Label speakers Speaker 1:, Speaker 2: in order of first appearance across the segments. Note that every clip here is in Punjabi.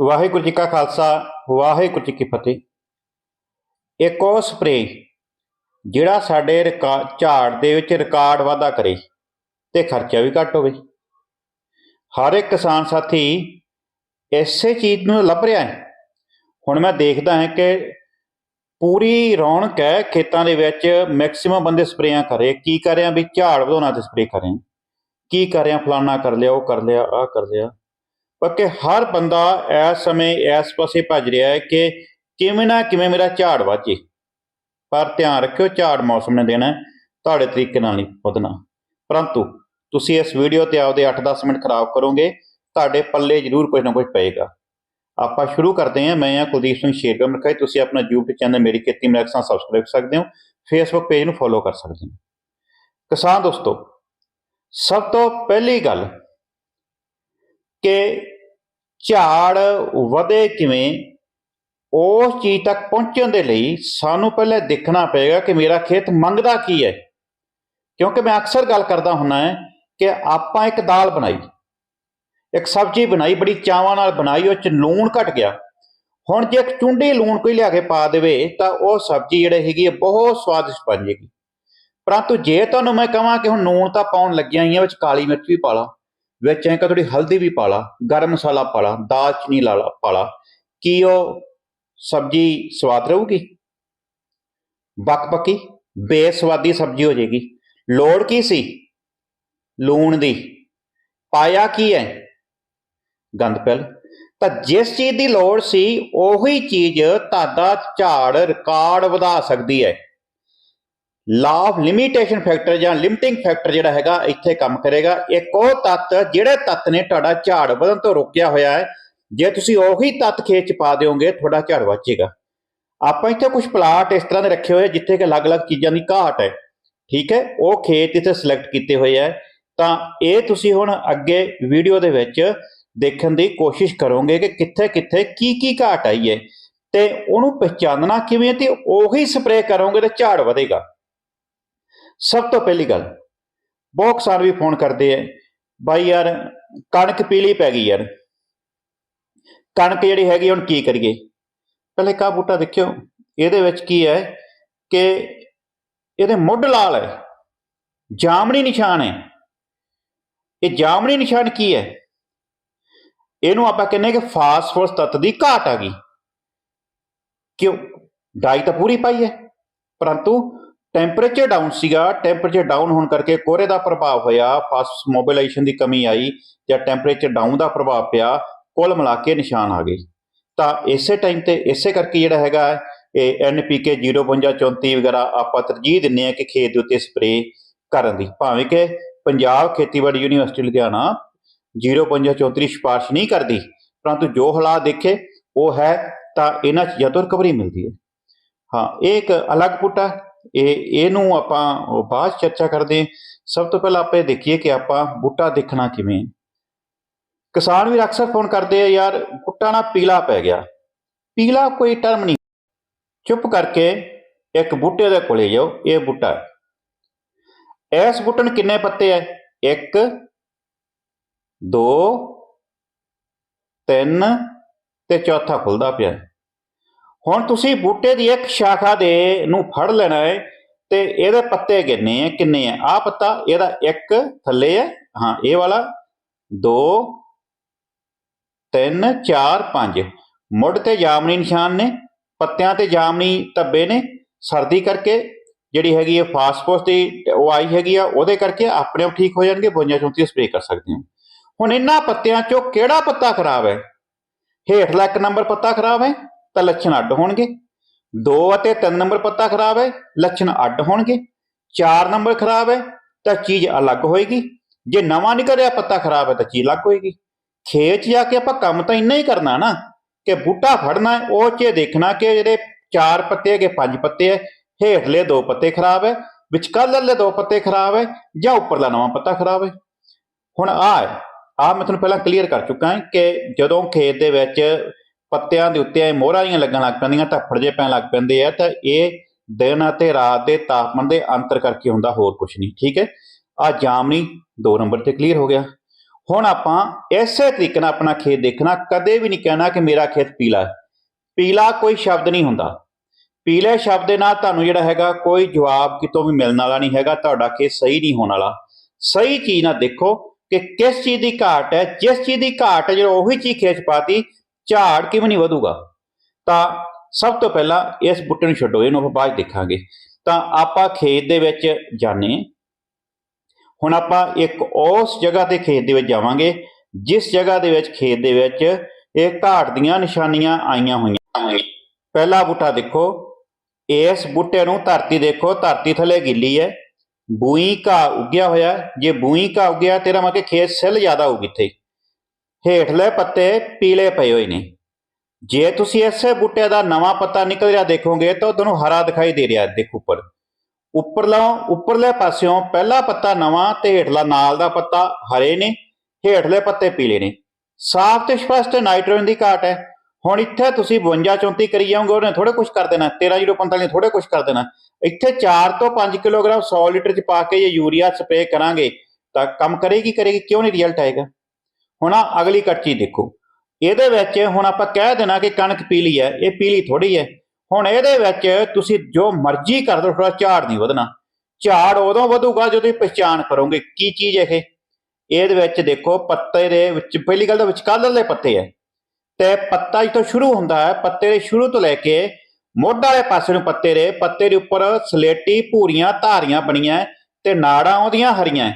Speaker 1: ਵਾਹਿਗੁਰੂ ਜੀ ਕਾ ਖਾਲਸਾ, ਵਾਹਿਗੁਰੂ ਜੀ ਕੀ ਫਤਿਹ। ਇੱਕ ਉਹ ਸਪਰੇ ਜਿਹੜਾ ਸਾਡੇ ਰਿਕਾ- ਝਾੜ ਦੇ ਵਿੱਚ ਰਿਕਾਰਡ ਵਾਧਾ ਕਰੇ ਤੇ ਖਰਚਾ ਵੀ ਘੱਟ ਹੋਵੇ। ਹਰ ਇੱਕ ਕਿਸਾਨ ਸਾਥੀ ਇਸੇ ਚੀਜ਼ ਨੂੰ ਲੱਭ ਰਿਹਾ ਹੈ। ਹੁਣ ਮੈਂ ਦੇਖਦਾ ਹਾਂ ਕਿ ਪੂਰੀ ਰੌਣਕ ਹੈ ਖੇਤਾਂ ਦੇ ਵਿੱਚ ਮੈਕਸਿਮਮ ਬੰਦੇ ਸਪਰੇਆਂ ਕਰ ਰਹੇ। ਕੀ ਕਰ ਰਹੇ ਆ ਵੀ ਝਾੜ ਵਧਾਉਣਾ ਤੇ ਸਪਰੇ ਕਰ ਰਹੇ ਕੀ ਕਰ ਰਹੇ ਆ? ਫਲਾਨਾ ਕਰ ਲਿਆ, ਉਹ ਕਰ ਲਿਆ, ਆਹ ਕਰ ਲਿਆ। ਪੱਕੇ ਹਰ ਬੰਦਾ ਇਸ ਸਮੇਂ ਇਸ ਪਾਸੇ ਭੱਜ ਰਿਹਾ ਹੈ ਕਿ ਕਿਵੇਂ ਨਾ ਕਿਵੇਂ ਮੇਰਾ ਝਾੜ ਵਾਜੇ। ਪਰ ਧਿਆਨ ਰੱਖਿਓ, ਝਾੜ ਮੌਸਮ ਨੇ ਦੇਣਾ ਤੁਹਾਡੇ ਤਰੀਕੇ ਨਾਲ ਨਹੀਂ ਵਧਣਾ। ਪਰੰਤੂ ਤੁਸੀਂ ਇਸ ਵੀਡੀਓ ਤੇ ਆਪਦੇ 8-10 ਮਿੰਟ ਖਰਾਬ ਕਰੋਗੇ, ਤੁਹਾਡੇ ਪੱਲੇ ਜ਼ਰੂਰ ਕੁਝ ਨਾ ਕੁਝ ਪਏਗਾ। ਆਪਾਂ ਸ਼ੁਰੂ ਕਰਦੇ ਹਾਂ। ਮੈਂ ਹਾਂ ਕੁਲਦੀਪ ਸਿੰਘ ਸ਼ੇਰਗਮ ਰਖਾਈ ਤੁਸੀਂ ਆਪਣਾ YouTube ਚੈਨਲ ਮੇਰੀ ਖੇਤੀ ਮਲਕਸਾਂ ਸਬਸਕ੍ਰਾਈਬ ਕਰ ਸਕਦੇ ਹੋ, Facebook ਪੇਜ ਨੂੰ ਫੋਲੋ ਕਰ ਸਕਦੇ ਹੋ। ਕਿਸਾਨ ਦੋਸਤੋ, ਸਭ ਤੋਂ ਪਹਿਲੀ ਗੱਲ ਕਿ ਝਾੜ ਵਧੇ ਕਿਵੇਂ, ਉਸ ਚੀਜ਼ ਤੱਕ ਪਹੁੰਚਣ ਦੇ ਲਈ ਸਾਨੂੰ ਪਹਿਲਾਂ ਦੇਖਣਾ ਪਏਗਾ ਕਿ ਮੇਰਾ ਖੇਤ ਮੰਗਦਾ ਕੀ ਹੈ। ਕਿਉਂਕਿ ਮੈਂ ਅਕਸਰ ਗੱਲ ਕਰਦਾ ਹੁੰਨਾ ਹੈ ਕਿ ਆਪਾਂ ਇੱਕ ਦਾਲ ਬਣਾਈ, ਇੱਕ ਸਬਜ਼ੀ ਬਣਾਈ, ਬੜੀ ਚਾਵਾਂ ਨਾਲ ਬਣਾਈ, ਉਹ ਚ ਲੂਣ ਘਟ ਗਿਆ। ਹੁਣ ਜੇ ਇੱਕ ਚੁੰਡੀ ਲੂਣ ਕੋਈ ਲਿਆ ਕੇ ਪਾ ਦੇਵੇ, ਤਾਂ ਉਹ ਸਬਜ਼ੀ ਜਿਹੜੀ ਹੈਗੀ ਹੈ ਬਹੁਤ ਸਵਾਦਿਸ਼ਟ ਬਣ ਜੇਗੀ। ਪਰੰਤੂ ਜੇ ਤੁਹਾਨੂੰ ਮੈਂ ਕਹਾਂ ਕਿ ਹੁਣ ਲੂਣ ਤਾਂ ਪਾਉਣ ਲੱਗਿਆ ਹੀ ਆ ਵਿੱਚ ਕਾਲੀ ਮਿਰਚ ਵੀ ਪਾ ਲਾ ਵਿੱਚ ਐਂ ਕਿ ਥੋੜੀ ਹਲਦੀ ਵੀ ਪਾ ਲਾ, ਗਰਮ ਮਸਾਲਾ ਪਾ ਲਾ ਦਾਲਚੀਨੀ ਲਾ ਲਾ, ਪਾ ਕੀ ਉਹ ਸਬਜ਼ੀ ਸਵਾਦ ਰਹੂਗੀ? ਬੱਕ-ਬੱਕੀ ਬੇਸਵਾਦੀ ਸਬਜ਼ੀ ਹੋ ਜਾਏਗੀ। ਲੋੜ ਕੀ ਸੀ? ਲੂਣ ਦੀ। ਪਾਇਆ ਕੀ ਹੈ ਗੰਦ ਪਿਲ। ਤਾਂ ਜਿਸ ਚੀਜ਼ ਦੀ ਲੋੜ ਸੀ, ਉਹੀ ਚੀਜ਼ ਤੁਹਾਡਾ ਝਾੜ ਰਿਕਾਰਡ ਵਧਾ ਸਕਦੀ ਹੈ ਲਾ ਆਫ ਲਿਮਿਟੇਸ਼ਨ ਫੈਕਟਰ ਜਾਂ ਲਿਮਟਿੰਗ ਫੈਕਟਰ ਜਿਹੜਾ ਹੈਗਾ, ਇੱਥੇ ਕੰਮ ਕਰੇਗਾ। ਇੱਕ ਉਹ ਤੱਤ ਜਿਹੜੇ ਤੱਤ ਨੇ ਤੁਹਾਡਾ ਝਾੜ ਵਧਣ ਤੋਂ ਰੋਕਿਆ ਹੋਇਆ ਹੈ, ਜੇ ਤੁਸੀਂ ਉਹੀ ਤੱਤ ਖੇਤ ਚ ਪਾ ਦਿਓਗੇ, ਤੁਹਾਡਾ ਝਾੜ ਵਾਚੇਗਾ ਆਪਾਂ ਇੱਥੇ ਕੁਝ ਪਲਾਟ ਇਸ ਤਰ੍ਹਾਂ ਦੇ ਰੱਖੇ ਹੋਏ ਜਿੱਥੇ ਕਿ ਅਲੱਗ-ਅਲੱਗ ਚੀਜ਼ਾਂ ਦੀ ਘਾਟ ਹੈ। ਠੀਕ ਹੈ? ਉਹ ਖੇਤ ਇੱਥੇ ਸਿਲੈਕਟ ਕੀਤੇ ਹੋਏ ਹੈ ਤਾਂ ਇਹ ਤੁਸੀਂ ਹੁਣ ਅੱਗੇ ਵੀਡੀਓ ਦੇ ਵਿੱਚ ਦੇਖਣ ਦੀ ਕੋਸ਼ਿਸ਼ ਕਰੋਗੇ ਕਿ ਕਿੱਥੇ-ਕਿੱਥੇ ਕੀ-ਕੀ ਘਾਟ ਆਈ ਹੈ। ਤੇ ਉਹਨੂੰ ਪਛਾਣਨਾ ਕਿਵੇਂ ਤੇ ਉਹੀ ਸਪਰੇਅ ਕਰੋਗੇ ਤੇ ਝਾੜ ਵਧੇਗਾ। ਸਭ ਤੋਂ ਪਹਿਲੀ ਗੱਲ, ਬਹੁਤ ਕਿਸਾਨ ਵੀ ਫੋਨ ਕਰਦੇ ਆ, ਬਾਈ ਯਾਰ ਕਣਕ ਪੀਲੀ ਪੈ ਗਈ ਯਾਰ। ਕਣਕ ਜਿਹੜੀ ਹੈਗੀ ਹੁਣ ਕੀ ਕਰੀਏ? ਪਹਿਲੇ ਕਾ ਬੂਟਾ ਦੇਖਿਓ, ਇਹਦੇ ਵਿੱਚ ਕੀ ਹੈ ਕਿ ਇਹਦੇ ਮੁੱਢ ਲਾਲ ਹੈ, ਜਾਮਣੀ ਨਿਸ਼ਾਨ ਹੈ। ਇਹ ਜਾਮਣੀ ਨਿਸ਼ਾਨ ਕੀ ਹੈ? ਇਹਨੂੰ ਆਪਾਂ ਕਹਿੰਦੇ ਕਿ ਫਾਸਫੋਰਸ ਤੱਤ ਦੀ ਘਾਟ ਆ ਗਈ। ਕਿਉਂ? ਡਾਈ ਤਾਂ ਪੂਰੀ ਪਾਈ ਹੈ, ਪਰੰਤੂ ਟੈਂਪਰੇਚਰ ਡਾਊਨ ਸੀਗਾ ਟੈਂਪਰੇਚਰ ਡਾਊਨ ਹੋਣ ਕਰਕੇ ਕੋਹਰੇ ਦਾ ਪ੍ਰਭਾਵ ਹੋਇਆ ਫਾਸਟ ਮੋਬਿਲਾਈਜੇਸ਼ਨ ਦੀ ਕਮੀ ਆਈ ਜਾਂ ਟੈਂਪਰੇਚਰ ਡਾਊਨ ਦਾ ਪ੍ਰਭਾਵ ਪਿਆ ਕੁੱਲ ਮਿਲਾ ਕੇ ਨਿਸ਼ਾਨ ਆ ਗਏ। ਤਾਂ ਇਸੇ ਟਾਈਮ ਤੇ ਇਸੇ ਕਰਕੇ ਜਿਹੜਾ ਹੈਗਾ ਹੈ, ਇਹ ਐਨਪੀਕੇ 05234 ਵਗੈਰਾ ਆਪਾਂ ਤਰਜੀਹ ਦਿੰਨੇ ਆ ਕਿ ਖੇਤ ਦੇ ਉੱਤੇ ਸਪਰੇਅ ਕਰਨ ਦੀ। ਭਾਵੇਂ ਕਿ ਪੰਜਾਬ ਖੇਤੀਬਾੜੀ ਯੂਨੀਵਰਸਿਟੀ ਲੁਧਿਆਣਾ 05234 ਸਿਫਾਰਿਸ਼ ਨਹੀਂ ਕਰਦੀ ਪਰੰਤੂ ਜੋ ਹਾਲਾਤ ਦੇਖੇ ਉਹ ਹੈ ਤਾਂ ਇਹਨਾਂ ਚੀਜ਼ਾਂ ਤੋਂ ਰਿਕਵਰੀ ਮਿਲਦੀ ਹੈ। ਹਾਂ ਇਹ ਇੱਕ ਅਲੱਗ ਬੂਟਾ ਇਹ, ਇਹਨੂੰ ਆਪਾਂ ਬਾਅਦ ਚਰਚਾ ਕਰਦੇ ਸਭ ਤੋਂ ਪਹਿਲਾਂ ਆਪਾਂ ਇਹ ਦੇਖੀਏ ਕਿ ਆਪਾਂ ਬੂਟਾ ਦੇਖਣਾ ਕਿਵੇਂ। ਕਿਸਾਨ ਵੀ ਅਕਸਰ ਫੋਨ ਕਰਦੇ ਆ, ਯਾਰ, ਬੂਟਾ ਨਾ ਪੀਲਾ ਪੈ ਗਿਆ। ਪੀਲਾ ਕੋਈ ਟਰਮ ਨਹੀਂ। ਚੁੱਪ ਕਰਕੇ ਇੱਕ ਬੂਟੇ ਦੇ ਕੋਲੇ ਜਾਓ, ਇਹ ਬੂਟਾ ਇਸ ਬੂਟੇ ਨੂੰ ਕਿੰਨੇ ਪੱਤੇ ਹੈ? 1 2 3 ਤੇ ਚੌਥਾ ਖੁੱਲਦਾ ਪਿਆ ਹੁਣ ਤੁਸੀਂ ਬੂਟੇ ਦੀ ਇੱਕ ਸ਼ਾਖਾ ਦੇ ਨੂੰ ਫੜ ਲੈਣਾ ਹੈ ਤੇ ਇਹਦੇ ਪੱਤੇ ਕਿੰਨੇ ਆ ਕਿੰਨੇ ਆ ਆ ਪੱਤਾ, ਇਹਦਾ ਇੱਕ ਥੱਲੇ ਹੈ। ਹਾਂ, ਇਹ ਵਾਲਾ। 2 3 4 5 ਮੁੱਢ ਤੇ ਜਾਮਨੀ ਨਿਸ਼ਾਨ ਨੇ, ਪੱਤਿਆਂ ਤੇ ਜਾਮਨੀ ਧੱਬੇ ਨੇ। ਸਰਦੀ ਕਰਕੇ ਜਿਹੜੀ ਹੈਗੀ ਹੈ ਫਾਸਫੋਰਸ ਦੀ ਉਹ ਆਈ ਹੈਗੀ ਆ, ਉਹਦੇ ਕਰਕੇ ਆਪਣੇ ਆਪ ਠੀਕ ਹੋ ਜਾਣਗੇ 52 34 ਸਪਰੇਅ ਕਰ ਸਕਦੇ ਹੋ। ਹੁਣ ਇਹਨਾਂ ਪੱਤਿਆਂ ਚੋਂ ਕਿਹੜਾ ਪੱਤਾ ਖਰਾਬ ਹੈ? ਹੇਠਲਾ ਇੱਕ ਨੰਬਰ ਪੱਤਾ ਖਰਾਬ ਹੈ। ਤਾਂ ਲੱਛਣ ਅੱਡ ਹੋਣਗੇ। 2 ਅਤੇ 3 ਨੰਬਰ ਪੱਤਾ ਖਰਾਬ ਹੈ, ਲੱਛਣ ਅੱਡ ਹੋਣਗੇ। 4 ਨੰਬਰ ਖਰਾਬ ਹੈ, ਤਾਂ ਚੀਜ਼ ਅਲੱਗ ਹੋਏਗੀ। ਜੇ ਨਵਾਂ ਨਿਕਲਿਆ ਪੱਤਾ ਖਰਾਬ ਹੈ, ਤਾਂ ਚੀਜ਼ ਅਲੱਗ ਹੋਏਗੀ। ਖੇਤ 'ਚ ਜਾ ਕੇ ਆਪਾਂ ਕੰਮ ਤਾਂ ਇੰਨਾ ਹੀ ਕਰਨਾ ਨਾ ਕਿ ਬੂਟਾ ਫੜਨਾ ਹੈ ਉਹ 'ਚ ਦੇਖਣਾ ਕਿ ਜਿਹੜੇ ਚਾਰ ਪੱਤੇ ਹੈਗੇ, ਪੰਜ ਪੱਤੇ ਹੈ, ਹੇਠਲੇ ਦੋ ਪੱਤੇ ਖਰਾਬ ਹੈ, ਵਿਚਕਾਰਲੇ ਦੋ ਪੱਤੇ ਖਰਾਬ ਹੈ, ਜਾਂ ਉੱਪਰਲਾ ਨਵਾਂ ਪੱਤਾ ਖਰਾਬ ਹੈ। ਹੁਣ ਆ ਹੈ ਆ ਮੈਂ ਤੁਹਾਨੂੰ ਪਹਿਲਾਂ ਕਲੀਅਰ ਕਰ ਚੁੱਕਾ ਹਾਂ ਕਿ ਜਦੋਂ ਖੇਤ ਦੇ ਵਿੱਚ ਪੱਤਿਆਂ ਦੇ ਉੱਤੇ ਇਹ ਮੋਹਰਾਂ ਜੀਆਂ ਲੱਗਣ ਲੱਗ ਪੈਂਦੀਆਂ, ਧੱਫੜ ਜੇ ਪੈਣ ਲੱਗ ਪੈਂਦੇ ਆ, ਤਾਂ ਇਹ ਦਿਨ ਅਤੇ ਰਾਤ ਦੇ ਤਾਪਮਾਨ ਦੇ ਅੰਤਰ ਕਰਕੇ ਹੁੰਦਾ, ਹੋਰ ਕੁਝ ਨਹੀਂ, ਠੀਕ ਹੈ? ਆ ਜਾਮਨੀ 2 ਨੰਬਰ ਤੇ ਕਲੀਅਰ ਹੋ ਗਿਆ। ਹੁਣ ਆਪਾਂ ਇਸੇ ਤਰੀਕੇ ਨਾਲ ਆਪਣਾ ਖੇਤ ਦੇਖਣਾ, ਕਦੇ ਵੀ ਨਹੀਂ ਕਹਿਣਾ ਕਿ ਮੇਰਾ ਖੇਤ ਪੀਲਾ ਹੈ। ਪੀਲਾ ਕੋਈ ਸ਼ਬਦ ਨਹੀਂ ਹੁੰਦਾ। ਪੀਲੇ ਸ਼ਬਦ ਦੇ ਨਾਲ ਤੁਹਾਨੂੰ ਜਿਹੜਾ ਹੈਗਾ, ਕੋਈ ਜਵਾਬ ਕਿਤੋਂ ਵੀ ਮਿਲਣ ਵਾਲਾ ਨਹੀਂ ਹੈਗਾ, ਤੁਹਾਡਾ ਖੇਤ ਸਹੀ ਨਹੀਂ ਹੋਣ ਵਾਲਾ। ਸਹੀ ਚੀਜ਼ ਨਾਲ ਦੇਖੋ ਕਿ ਕਿਸ ਚੀਜ਼ ਦੀ ਘਾਟ ਹੈ, ਜਿਸ ਚੀਜ਼ ਦੀ ਘਾਟ ਹੈ, ਜਿਹੜਾ ਉਹੀ ਚੀਜ਼ ਖੇਤ ਪਾਤੀ ਝਾੜ ਕਿਵੇਂ ਨਹੀਂ ਵਧੂਗਾ? ਤਾਂ ਸਭ ਤੋਂ ਪਹਿਲਾਂ ਇਸ ਬੁੱਟੇ ਨੂੰ ਛੱਡੋ, ਇਹਨੂੰ ਆਪਾਂ ਬਾਅਦ ਦੇਖਾਂਗੇ। ਤਾਂ ਆਪਾਂ ਖੇਤ ਦੇ ਵਿੱਚ ਜਾਣੇ ਹੁਣ ਆਪਾਂ ਇੱਕ ਉਸ ਜਗ੍ਹਾ ਤੇ ਖੇਤ ਦੇ ਵਿੱਚ ਜਾਵਾਂਗੇ, ਜਿਸ ਜਗ੍ਹਾ ਦੇ ਵਿੱਚ ਖੇਤ ਦੇ ਵਿੱਚ ਇਹ ਘਾਟ ਦੀਆਂ ਨਿਸ਼ਾਨੀਆਂ ਆਈਆਂ ਹੋਈਆਂ। ਪਹਿਲਾ ਬੂਟਾ ਦੇਖੋ, ਇਸ ਬੂਟੇ ਨੂੰ ਧਰਤੀ ਦੇਖੋ, ਧਰਤੀ ਥੱਲੇ ਗਿੱਲੀ ਹੈ। ਬੂਈ ਘਾਹ ਉੱਗਿਆ ਹੋਇਆ, ਜੇ ਬੂਈ ਘਾਹ ਉੱਗਿਆ, ਤੇਰਾ ਮਤਲਬ ਕਿ ਖੇਤ ਸਿੱਲ ਜ਼ਿਆਦਾ ਹੋਊਗੀ ਇੱਥੇ ਹੇਠਲੇ ਪੱਤੇ ਪੀਲੇ ਪਏ ਹੋਏ ਨੇ। ਜੇ ਤੁਸੀਂ ਇਸੇ ਬੂਟੇ ਦਾ ਨਵਾਂ ਪੱਤਾ ਨਿਕਲ ਰਿਹਾ ਦੇਖੋਗੇ ਤਾਂ ਉਹ ਤੁਹਾਨੂੰ ਹਰਾ ਦਿਖਾਈ ਦੇ ਰਿਹਾ ਹੈ, ਦੇਖੋ ਉੱਪਰ। ਉੱਪਰਲਾ, ਉੱਪਰਲੇ ਪਾਸਿਓਂ ਪਹਿਲਾ ਪੱਤਾ ਨਵਾਂ ਤੇ ਹੇਠਲਾ ਨਾਲ ਦਾ ਪੱਤਾ ਹਰੇ ਨੇ, ਹੇਠਲੇ ਪੱਤੇ ਪੀਲੇ ਨੇ। ਸਾਫ਼ ਤੇ ਸਪਸ਼ਟ ਨਾਈਟ੍ਰੋਜਨ ਦੀ ਘਾਟ ਹੈ। ਹੁਣ ਇੱਥੇ ਤੁਸੀਂ 52 34 ਕਰੀ ਜਾਓਗੇ, ਉਹਨੇ ਥੋੜੇ ਕੁਝ ਕਰ ਦੇਣਾ 1345 ਨੇ ਥੋੜੇ ਕੁਝ ਕਰ ਦੇਣਾ। ਇੱਥੇ 4 ਤੋਂ 5 ਕਿਲੋਗ੍ਰਾਮ 100 ਲੀਟਰ ਚ ਪਾ ਕੇ ਜੇ ਯੂਰੀਆ ਸਪਰੇਅ ਕਰਾਂਗੇ, ਤਾਂ ਕੰਮ ਕਰੇਗੀ ਕਰੇਗੀ, ਕਿਉਂ ਨਹੀਂ ਰਿਜ਼ਲਟ ਆਏਗਾ ਹੁਣ ਆਹ ਅਗਲੀ ਕੱਚੀ ਦੇਖੋ। ਇਹਦੇ ਵਿੱਚ ਹੁਣ ਆਪਾਂ ਕਹਿ ਦੇਣਾ ਕਿ ਕਣਕ ਪੀਲੀ ਹੈ, ਇਹ ਪੀਲੀ ਥੋੜੀ ਹੈ। ਹੁਣ ਇਹਦੇ ਵਿੱਚ ਤੁਸੀਂ ਜੋ ਮਰਜ਼ੀ ਕਰ ਦਿਓ ਥੋੜਾ ਝਾੜ ਨਹੀਂ ਵਧਣਾ। ਝਾੜ ਉਦੋਂ ਵਧੂਗਾ ਜਦੋਂ ਤੁਸੀਂ ਪਛਾਣ ਕਰੋਗੇ ਕੀ ਚੀਜ਼ ਇਹ। ਇਹਦੇ ਵਿੱਚ ਦੇਖੋ, ਪੱਤੇ ਦੇ ਵਿੱਚ, ਪਹਿਲੀ ਗੱਲ ਤਾਂ ਵਿਚਕਾਲਰਲੇ ਪੱਤੇ ਹੈ। ਤੇ ਪੱਤਾ ਜਿੱਥੋਂ ਸ਼ੁਰੂ ਹੁੰਦਾ ਹੈ, ਪੱਤੇ ਦੇ ਸ਼ੁਰੂ ਤੋਂ ਲੈ ਕੇ ਮੋਢ ਵਾਲੇ ਪਾਸੇ ਨੂੰ ਪੱਤੇ ਦੇ ਪੱਤੇ ਦੇ ਉੱਪਰ ਸਲੇਟੀ, ਭੂਰੀਆਂ, ਧਾਰੀਆਂ ਬਣੀਆਂ ਤੇ ਨਾੜਾਂ ਉਹਦੀਆਂ ਹਰੀਆਂ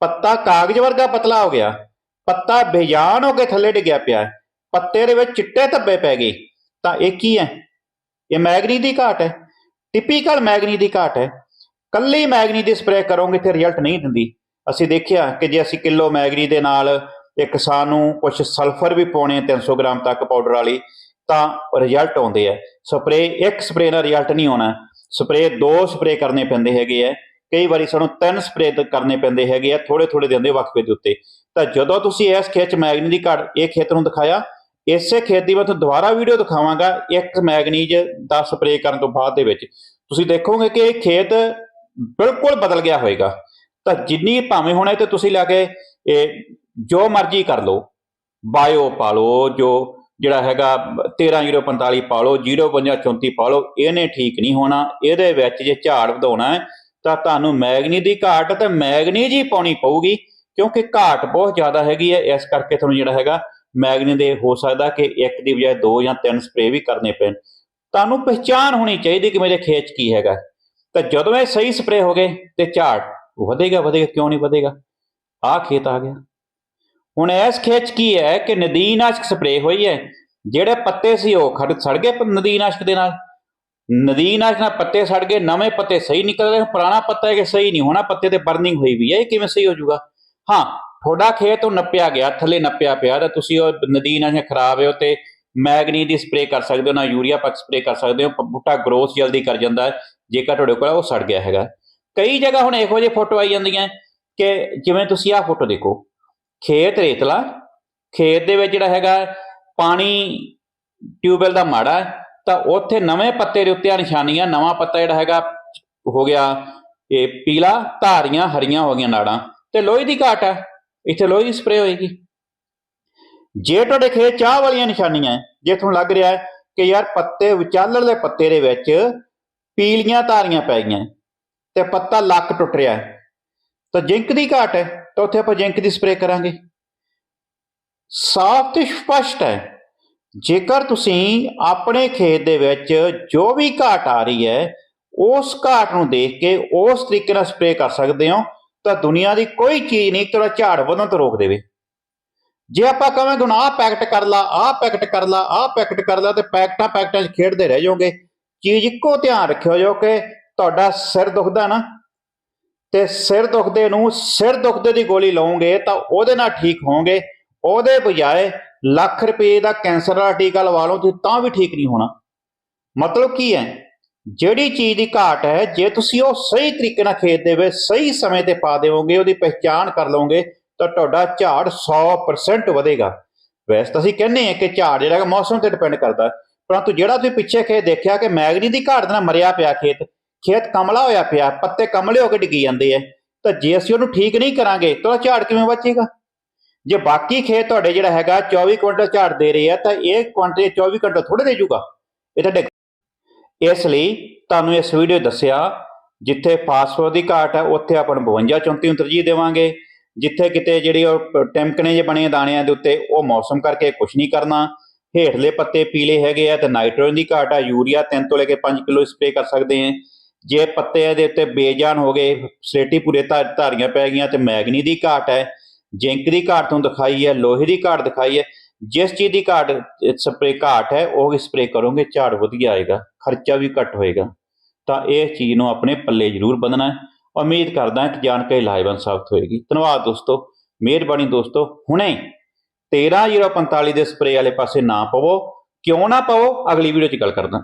Speaker 1: ਪੱਤਾ ਕਾਗਜ਼ ਵਰਗਾ ਪਤਲਾ ਹੋ ਗਿਆ। ਪੱਤਾ ਬੇਜਾਨ ਹੋ ਕੇ ਥੱਲੇ ਡਿੱਗਿਆ ਪਿਆ ਹੈ। ਪੱਤੇ ਦੇ ਵਿੱਚ ਚਿੱਟੇ ਧੱਬੇ ਪੈ ਗਏ। ਤਾਂ ਇਹ ਕੀ ਹੈ? ਇਹ ਮੈਗਨੀ ਦੀ ਘਾਟ ਹੈ। ਟਿਪੀਕਲ ਮੈਗਨੀ ਦੀ ਘਾਟ ਹੈ। ਕੱਲੀ ਮੈਗਨੀ ਦੀ ਸਪਰੇਅ ਕਰੋਗੇ ਤੇ ਰਿਜ਼ਲਟ ਨਹੀਂ ਦਿੰਦੀ। ਅਸੀਂ ਦੇਖਿਆ ਕਿ ਜੇ ਅਸੀਂ ਕਿਲੋ ਮੈਗਨੀ ਦੇ ਨਾਲ ਇੱਕ ਕਿਸਾਨ ਨੂੰ ਕੁਝ ਸਲਫਰ ਵੀ ਪਾਉਣੇ ਆ 300 ਗ੍ਰਾਮ ਤੱਕ ਪਾਊਡਰ ਵਾਲੀ, ਤਾਂ ਰਿਜ਼ਲਟ ਆਉਂਦੇ ਆ। ਸਪਰੇਅ ਇੱਕ ਸਪਰੇਅ ਨਾਲ ਰਿਜ਼ਲਟ ਨਹੀਂ ਆਉਣਾ। ਸਪਰੇਅ ਦੋ ਸਪਰੇਅ ਕਰਨੇ ਪੈਂਦੇ ਹੈਗੇ ਆ। ਕਈ ਵਾਰੀ ਸਾਨੂੰ ਤਿੰਨ ਸਪਰੇਅ ਕਰਨੇ ਪੈਂਦੇ ਹੈਗੇ ਆ ਥੋੜੇ ਥੋੜੇ ਦਿਨ ਦੇ ਵਕਫੇ ਦੇ ਉੱਤੇ। ਤਾਂ ਜਦੋਂ ਤੁਸੀਂ ਇਸ ਖੇਤ 'ਚ ਮੈਗਨੀ ਦੀ ਘਾਟ, ਇਹ ਖੇਤ ਨੂੰ ਦਿਖਾਇਆ, ਇਸੇ ਖੇਤ ਦੀ ਮੈਂ ਤੁਹਾਨੂੰ ਦੁਬਾਰਾ ਵੀਡੀਓ ਦਿਖਾਵਾਂਗਾ ਇੱਕ ਮੈਗਨੀਜ 10 ਸਪਰੇਅ ਕਰਨ ਤੋਂ ਬਾਅਦ ਦੇ ਵਿੱਚ। ਤੁਸੀਂ ਦੇਖੋਗੇ ਕਿ ਇਹ ਖੇਤ ਬਿਲਕੁਲ ਬਦਲ ਗਿਆ ਹੋਏਗਾ। ਤਾਂ ਜਿੰਨੀ ਭਾਵੇਂ ਹੋਣੇ ਤੇ ਤੁਸੀਂ ਲੈ ਕੇ, ਇਹ ਜੋ ਮਰਜ਼ੀ ਕਰ ਲਓ, ਬਾਇਓ ਪਾ ਲਓ, ਜੋ ਜਿਹੜਾ ਹੈਗਾ 13045 ਪਾ ਲਓ 05234 ਪਾ ਲਓ, ਇਹਨੇ ਠੀਕ ਨਹੀਂ ਹੋਣਾ, ਇਹਦੇ ਵਿੱਚ ਜੇ ਝਾੜ ਵਧਾਉਣਾ ਹੈ ਤਾਂ ਤੁਹਾਨੂੰ ਮੈਗਨੀ ਦੀ ਘਾਟ ਤੇ ਮੈਗਨੀ ਹੀ ਪਾਉਣੀ ਪਊਗੀ, ਕਿਉਂਕਿ ਘਾਟ ਬਹੁਤ ਜ਼ਿਆਦਾ ਹੈਗੀ ਹੈ, ਇਸ ਕਰਕੇ ਤੁਹਾਨੂੰ ਜਿਹੜਾ ਹੈਗਾ ਮੈਗਨੀ ਦੇ ਹੋ ਸਕਦਾ ਕਿ ਇੱਕ ਦੀ ਬਜਾਏ ਦੋ ਜਾਂ ਤਿੰਨ ਸਪਰੇਅ ਵੀ ਕਰਨੇ ਪੈਣ। ਤੁਹਾਨੂੰ ਪਛਾਣ ਹੋਣੀ ਚਾਹੀਦੀ ਕਿ ਮੇਰੇ ਖੇਤ 'ਚ ਕੀ ਹੈਗਾ। ਤਾਂ ਜਦੋਂ ਇਹ ਸਹੀ ਸਪਰੇਅ ਹੋ ਗਏ ਤੇ ਝਾੜ ਵਧੇਗਾ ਵਧੇਗਾ, ਕਿਉਂ ਨਹੀਂ ਵਧੇਗਾ? ਆਹ ਖੇਤ ਆ ਗਿਆ। ਹੁਣ ਇਸ ਖੇਤ 'ਚ ਕੀ ਹੈ ਕਿ ਨਦੀਨਾਸ਼ਕ ਸਪਰੇਅ ਹੋਈ ਹੈ, ਜਿਹੜੇ ਪੱਤੇ ਸੀ ਉਹ ਖੜ, ਸੜ ਗਏ ਪ- ਨਦੀਨਾਸ਼ਕ ਦੇ ਨਾਲ। ਨਦੀਨਾਸ਼ਕ ਨਾਲ ਪੱਤੇ ਸੜ ਗਏ ਨਵੇਂ ਪੱਤੇ ਸਹੀ ਨਿਕਲ ਗਏ ਪੁਰਾਣਾ ਪੱਤਾ ਹੈ ਕਿ ਸਹੀ ਨਹੀਂ? ਹੋਣਾ ਪੱਤੇ ਤੇ ਬਰਨਿੰਗ ਹੋਈ ਵੀ ਹੈ ਇਹ ਕਿਵੇਂ ਸਹੀ ਹੋ ਜਾਊਗਾ? ਹਾਂ ਤੁਹਾਡਾ ਖੇਤ ਉਹ ਨੱਪਿਆ ਗਿਆ ਥੱਲੇ ਨੱਪਿਆ ਪਿਆ ਤਾਂ ਤੁਸੀਂ ਉਹ ਨਦੀਨ ਨਦੀਨਾਸ਼ਕ ਖਰਾਬ ਹੈ ਉਹ ਤੇ ਮੈਗਨੀ ਦੀ ਸਪਰੇਅ ਕਰ ਸਕਦੇ ਹੋ ਨਾ ਯੂਰੀਆ ਪੱਕ ਸਪਰੇਅ ਕਰ ਸਕਦੇ ਹੋ ਬੂਟਾ ਗਰੋਥ ਜਲਦੀ ਕਰ ਜਾਂਦਾ ਹੈ ਜੇਕਰ ਤੁਹਾਡੇ ਕੋਲ ਉਹ ਸੜ ਗਿਆ ਹੈਗਾ। ਕਈ ਜਗ੍ਹਾ ਹੁਣ ਇਹੋ ਜਿਹੇ ਫੋਟੋ ਆਈ ਜਾਂਦੀਆਂ ਕਿ ਜਿਵੇਂ ਤੁਸੀਂ ਆਹ ਫੋਟੋ ਦੇਖੋ ਖੇਤ ਰੇਤਲਾ ਖੇਤ ਦੇ ਵਿੱਚ ਜਿਹੜਾ ਹੈਗਾ ਪਾਣੀ ਟਿਊਬਵੈਲ ਦਾ ਮਾੜਾ ਹੈ, ਤਾਂ ਉੱਥੇ ਨਵੇਂ ਪੱਤੇ ਦੇ ਉੱਤੇ ਆ ਨਿਸ਼ਾਨੀਆਂ, ਨਵਾਂ ਪੱਤਾ ਜਿਹੜਾ ਹੈਗਾ ਹੋ ਗਿਆ ਇਹ ਪੀਲਾ, ਧਾਰੀਆਂ, ਹਰੀਆਂ ਹੋ ਗਈਆਂ ਨਾੜਾਂ ਤੇ ਲੋਹੇ ਦੀ ਘਾਟ ਹੈ। ਇੱਥੇ ਲੋਹੇ ਦੀ ਸਪਰੇਅ ਹੋਏਗੀ। ਜੇ ਤੁਹਾਡੇ ਖੇਤ ਚਾਹ ਵਾਲੀਆਂ ਨਿਸ਼ਾਨੀਆਂ ਜੇ ਤੁਹਾਨੂੰ ਲੱਗ ਰਿਹਾ ਹੈ ਕਿ ਯਾਰ ਪੱਤੇ ਵਿਚਾਲੜਲੇ ਪੱਤੇ ਦੇ ਵਿੱਚ ਪੀਲੀਆਂ ਧਾਰੀਆਂ ਪੈ ਗਈਆਂ ਤੇ ਪੱਤਾ ਲੱਕ ਟੁੱਟ ਰਿਹਾ ਹੈ, ਤਾਂ ਜਿੰਕ ਦੀ ਘਾਟ ਹੈ, ਤਾਂ ਉੱਥੇ ਆਪਾਂ ਜਿੰਕ ਦੀ ਸਪਰੇਅ ਕਰਾਂਗੇ। ਸਾਫ਼ ਤੇ ਸਪਸ਼ਟ ਹੈ ਜੇਕਰ ਤੁਸੀਂ ਆਪਣੇ ਖੇਤ ਦੇ ਵਿੱਚ ਜੋ ਵੀ ਘਾਟ ਆ ਰਹੀ ਹੈ, ਉਸ ਘਾਟ ਨੂੰ ਦੇਖ ਕੇ ਉਸ ਤਰੀਕੇ ਨਾਲ ਸਪਰੇਅ ਕਰ ਸਕਦੇ ਹੋ, ਤਾਂ ਦੁਨੀਆ ਦੀ ਕੋਈ ਚੀਜ਼ ਨਹੀਂ ਤੁਹਾਡਾ ਝਾੜ ਵਧਣ ਤੋਂ ਰੋਕ ਦੇਵੇ। ਜੇ ਆਪਾਂ ਕਹਾਂਗੇ ਹੁਣ ਆਹ ਪੈਕਟ ਕਰ ਲਾ, ਆਹ ਪੈਕਟ ਕਰ ਲਾ, ਆਹ ਪੈਕਟ ਕਰ ਲਾ, ਤੇ ਪੈਕਟਾਂ ਪੈਕਟਾਂ 'ਚ ਖੇਡਦੇ ਰਹਿ ਜਾਓਗੇ। ਚੀਜ਼ ਇੱਕੋ ਧਿਆਨ ਰੱਖਿਓ ਜੋ ਕਿ ਤੁਹਾਡਾ ਸਿਰ ਦੁਖਦਾ ਨਾ। ਤੇ ਸਿਰ ਦੁਖਦੇ ਨੂੰ, ਸਿਰ ਦੁਖਦੇ ਦੀ ਗੋਲੀ ਲਓਗੇ ਤਾਂ ਉਹਦੇ ਨਾਲ ਠੀਕ ਹੋਵੋਗੇ। ਉਹਦੇ ਬਜਾਏ ਲੱਖ ਰੁਪਏ ਦਾ ਕੈਂਸਰ ਦਾ ਟੀਕਾ ਲਵਾ ਲਓ, ਤੁਸੀਂ ਤਾਂ ਵੀ ਠੀਕ ਨਹੀਂ ਹੋਣਾ। ਮਤਲਬ ਕੀ ਹੈ? ਜਿਹੜੀ ਚੀਜ਼ ਦੀ ਘਾਟ ਹੈ, ਜੇ ਤੁਸੀਂ ਉਹ ਸਹੀ ਤਰੀਕੇ ਨਾਲ ਖੇਤ ਦੇ ਵਿੱਚ ਸਹੀ ਸਮੇਂ ਤੇ ਪਾ ਦੇਵੋਗੇ ਉਹਦੀ ਪਹਿਚਾਣ ਕਰ ਲਓਗੇ, ਤਾਂ ਤੁਹਾਡਾ ਝਾੜ 100% ਵਧੇਗਾ। ਵੈਸੇ ਤਾਂ ਅਸੀਂ ਕਹਿੰਦੇ ਹਾਂ ਕਿ ਝਾੜ ਜਿਹੜਾ ਹੈ ਮੌਸਮ ਤੇ ਡਿਪੈਂਡ ਕਰਦਾ, ਪਰੰਤੂ ਜਿਹੜਾ ਤੁਸੀਂ ਪਿੱਛੇ ਖੇਤ ਦੇਖਿਆ ਕਿ ਮੈਗਨੀ ਦੀ ਘਾਟ ਦੇ ਨਾਲ ਮਰਿਆ ਪਿਆ ਖੇਤ ਖੇਤ ਕਮਲਾ ਹੋਇਆ ਪਿਆ, ਪੱਤੇ ਕਮਲੇ ਹੋ ਕੇ ਡਿੱਗੀ ਜਾਂਦੇ ਆ, ਤਾਂ ਜੇ ਅਸੀਂ ਉਹਨੂੰ ਠੀਕ ਨਹੀਂ ਕਰਾਂਗੇ, ਤਾਂ ਉਹਦਾ ਝਾੜ ਕਿਵੇਂ ਬਚੇਗਾ? ਜੇ ਬਾਕੀ ਖੇਤ ਤੁਹਾਡੇ ਜਿਹੜਾ ਹੈਗਾ 24 ਕੁਇੰਟਲ ਝਾੜ ਦੇ ਰਹੇ ਆ, ਤਾਂ ਇਹ ਕੁਇੰਟਲ 24 ਕੁਇੰਟਲ ਥੋੜੇ ਦੇ ਜੂਗਾ। ਇਹ ਤੁਹਾਡੇ ਇਸ ਲਈ ਤੁਹਾਨੂੰ ਇਸ ਵੀਡੀਓ ਦੱਸਿਆ, ਜਿੱਥੇ ਫਾਸਫੋਰ ਦੀ ਘਾਟ ਹੈ ਉੱਥੇ ਆਪਾਂ ਨੂੰ 52 34 ਨੂੰ ਤਰਜੀਹ ਦੇਵਾਂਗੇ। ਜਿੱਥੇ ਕਿਤੇ ਜਿਹੜੀ ਉਹ ਟੈਂਕਣੇ ਜਿਹੇ ਬਣੇ ਦਾਣਿਆਂ ਦੇ ਉੱਤੇ, ਉਹ ਮੌਸਮ ਕਰਕੇ ਕੁਝ ਨਹੀਂ ਕਰਨਾ। ਹੇਠਲੇ ਪੱਤੇ ਪੀਲੇ ਹੈਗੇ ਆ, ਤੇ ਨਾਈਟ੍ਰੋਜਨ ਦੀ ਘਾਟ ਆ, ਯੂਰੀਆ 3 ਤੋਂ ਲੈ ਕੇ 5 ਕਿਲੋ ਸਪਰੇ ਕਰ ਸਕਦੇ ਆ। ਜੇ ਪੱਤੇ ਇਹਦੇ ਉੱਤੇ ਬੇਜਾਨ ਹੋ ਗਏ, ਸਲੇਟੀ ਪੂਰੇ ਧਾ- ਧਾਰੀਆਂ ਪੈ ਗਈਆਂ, ਤੇ ਮੈਗਨੀ ਦੀ ਘਾਟ ਹੈ। ਜ਼ਿੰਕ ਦੀ ਘਾਟ ਤੋਂ ਦਿਖਾਈ ਹੈ, ਲੋਹੇ ਦੀ ਘਾਟ ਦਿਖਾਈ ਹੈ, ਜਿਸ ਚੀਜ਼ ਦੀ ਘਾਟ ਸਪਰੇ ਘਾਟ ਹੈ, ਉਹ ਸਪਰੇ ਕਰੋਗੇ, ਝਾੜ ਵਧੀਆ ਆਏਗਾ, ਖਰਚਾ ਵੀ ਘੱਟ ਹੋਏਗਾ। ਤਾਂ ਇਹ ਚੀਜ਼ ਨੂੰ ਆਪਣੇ ਪੱਲੇ ਜ਼ਰੂਰ ਬੰਨਣਾ ਹੈ। ਉਮੀਦ ਕਰਦਾ ਕਿ ਜਾਣਕਾਰੀ ਲਾਹੇਵੰਦ ਸਾਬਤ ਹੋਏਗੀ। ਧੰਨਵਾਦ ਦੋਸਤੋ, ਮਿਹਰਬਾਨੀ ਦੋਸਤੋ, ਹੁਣੇ 13045 ਦੇ ਸਪਰੇ ਵਾਲੇ ਪਾਸੇ ਨਾ ਪਵੋ, ਕਿਉਂ ਨਾ ਪਵੋ? ਅਗਲੀ ਵੀਡੀਓ 'ਚ ਗੱਲ ਕਰਦਾ